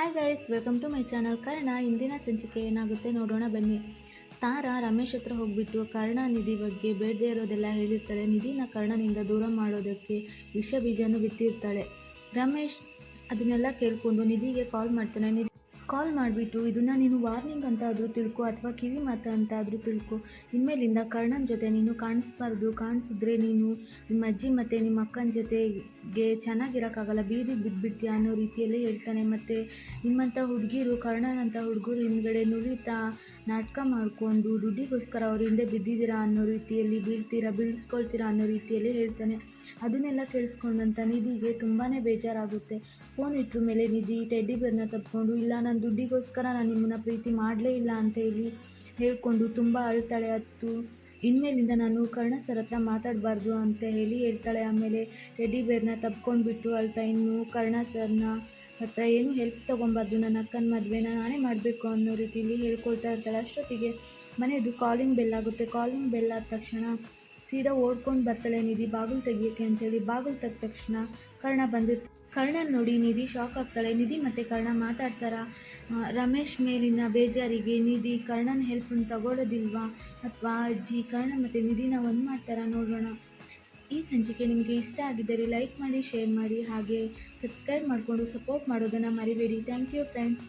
Hi guys welcome to my channel Karna ಇಂದಿನ ಸಂಚಿಕೆ ಏನಾಗುತ್ತೆ ನೋಡೋಣ ಬನ್ನಿ. ತಾರಾ ರಮೇಶ್ ಹತ್ರ ಹೋಗ್ಬಿಟ್ಟು ಕರ್ಣ ನಿಧಿ ಬಗ್ಗೆ ಬೇಡದೇ ಇರೋದೆಲ್ಲ ಹೇಳಿರ್ತಾಳೆ. ನಿಧಿನ ಕರ್ಣನಿಂದ ದೂರ ಮಾಡೋದಕ್ಕೆ ವಿಷ ಬೀಜನೂ ಬಿತ್ತಿರ್ತಾಳೆ. ರಮೇಶ್ ಅದನ್ನೆಲ್ಲ ಕೇಳಿಕೊಂಡು ನಿಧಿಗೆ ಕಾಲ್ ಮಾಡ್ತಾನೆ. ಕಾಲ್ ಮಾಡಿಬಿಟ್ಟು, ಇದನ್ನು ನೀನು ವಾರ್ನಿಂಗ್ ಅಂತ ಆದರೂ ತಿಳ್ಕೊ ಅಥವಾ ಕಿವಿ ಮಾತು ಅಂತ ಆದರೂ ತಿಳ್ಕೊ. ಇನ್ಮೇಲಿಂದ ಕರ್ಣನ ಜೊತೆ ನೀನು ಕಾಣಿಸ್ಬಾರ್ದು. ಕಾಣಿಸಿದ್ರೆ ನೀನು ನಿಮ್ಮ ಅಜ್ಜಿ ಮತ್ತು ನಿಮ್ಮ ಅಕ್ಕನ ಜೊತೆಗೆ ಚೆನ್ನಾಗಿರೋಕ್ಕಾಗಲ್ಲ. ಬೀದಿಗೆ ಬಿದ್ದುಬಿಡ್ತೀಯ ಅನ್ನೋ ರೀತಿಯಲ್ಲಿ ಹೇಳ್ತಾನೆ. ಮತ್ತು ನಿಮ್ಮಂಥ ಹುಡುಗಿರು ಕರ್ಣನಂಥ ಹುಡುಗರು ಹಿಂದ್ಗಡೆ ನುರಿತಾ ನಾಟಕ ಮಾಡಿಕೊಂಡು ದುಡ್ಡಿಗೋಸ್ಕರ ಅವ್ರ ಹಿಂದೆ ಬಿದ್ದಿದ್ದೀರಾ ಅನ್ನೋ ರೀತಿಯಲ್ಲಿ ಬೀಳ್ತೀರಾ, ಬೀಳಿಸ್ಕೊಳ್ತೀರಾ ಅನ್ನೋ ರೀತಿಯಲ್ಲಿ ಹೇಳ್ತಾನೆ. ಅದನ್ನೆಲ್ಲ ಕೇಳಿಸ್ಕೊಂಡಂಥ ನಿಧಿಗೆ ತುಂಬಾ ಬೇಜಾರಾಗುತ್ತೆ. ಫೋನ್ ಇಟ್ರ ಮೇಲೆ ನಿಧಿ ಟೆಡ್ಡಿ ಬೇರ್ನ ತಪ್ಪಿಕೊಂಡು ಇಲ್ಲ, ನಾನು ದುಡ್ಡಿಗೋಸ್ಕರ ನಾನು ನಿಮ್ಮನ್ನ ಪ್ರೀತಿ ಮಾಡಲೇ ಇಲ್ಲ ಅಂತ ಹೇಳಿ ಹೇಳ್ಕೊಂಡು ತುಂಬ ಅಳ್ತಾಳೆ. ಅತ್ತು, ಇನ್ಮೇಲಿಂದ ನಾನು ಕರ್ಣ ಸರ್ ಹತ್ರ ಮಾತಾಡಬಾರ್ದು ಅಂತ ಹೇಳಿ ಹೇಳ್ತಾಳೆ. ಆಮೇಲೆ ಟೆಡ್ಡಿ ಬೇರ್ನ ತಪ್ಕೊಂಡ್ಬಿಟ್ಟು ಅಳ್ತಾ, ಇನ್ನು ಕರ್ಣ ಸರ್ನ ಹತ್ರ ಏನು ಹೆಲ್ಪ್ ತೊಗೊಬಾರ್ದು. ನನ್ನ ಅಕ್ಕನ ಮದುವೆನ ನಾನೇ ಮಾಡಬೇಕು ಅನ್ನೋ ರೀತಿಯಲ್ಲಿ ಹೇಳ್ಕೊಳ್ತಾ ಇರ್ತಾಳೆ. ಅಷ್ಟೊತ್ತಿಗೆ ಮನೆಯದು ಕಾಲಿಂಗ್ ಬೆಲ್ ಆಗುತ್ತೆ. ಕಾಲಿಂಗ್ ಬೆಲ್ ಆದ ತಕ್ಷಣ ಸೀದಾ ಓಡ್ಕೊಂಡು ಬರ್ತಾಳೆ ನಿಧಿ. ಬಾಗಿಲು ತೆಗಿಯೋಕ್ಕೆ ಅಂತೇಳಿ ಬಾಗಿಲು ತೆಗ್ದ ತಕ್ಷಣ ಕರ್ಣ ಬಂದಿರ್ತ, ಕರ್ಣನ ನೋಡಿ ನಿಧಿ ಶಾಕ್ ಆಗ್ತಾಳೆ. ನಿಧಿ ಮತ್ತು ಕರ್ಣ ಮಾತಾಡ್ತಾರ ರಮೇಶ್ ಮೇಲಿನ ಬೇಜಾರಿಗೆ ನಿಧಿ ಕರ್ಣನ ಹೆಲ್ಪನ್ನು ತಗೊಳ್ಳೋದಿಲ್ವಾ ಅಥವಾ ಅಜ್ಜಿ ಕರ್ಣ ಮತ್ತು ನಿಧಿನ ಒಂದು ಮಾಡ್ತಾರಾ ನೋಡೋಣ ಈ ಸಂಚಿಕೆ ನಿಮಗೆ ಇಷ್ಟ ಆಗಿದ್ದರೆ ಲೈಕ್ ಮಾಡಿ, ಶೇರ್ ಮಾಡಿ, ಹಾಗೆ ಸಬ್ಸ್ಕ್ರೈಬ್ ಮಾಡಿಕೊಂಡು ಸಪೋರ್ಟ್ ಮಾಡೋದನ್ನು ಮರಿಬೇಡಿ. Thank you friends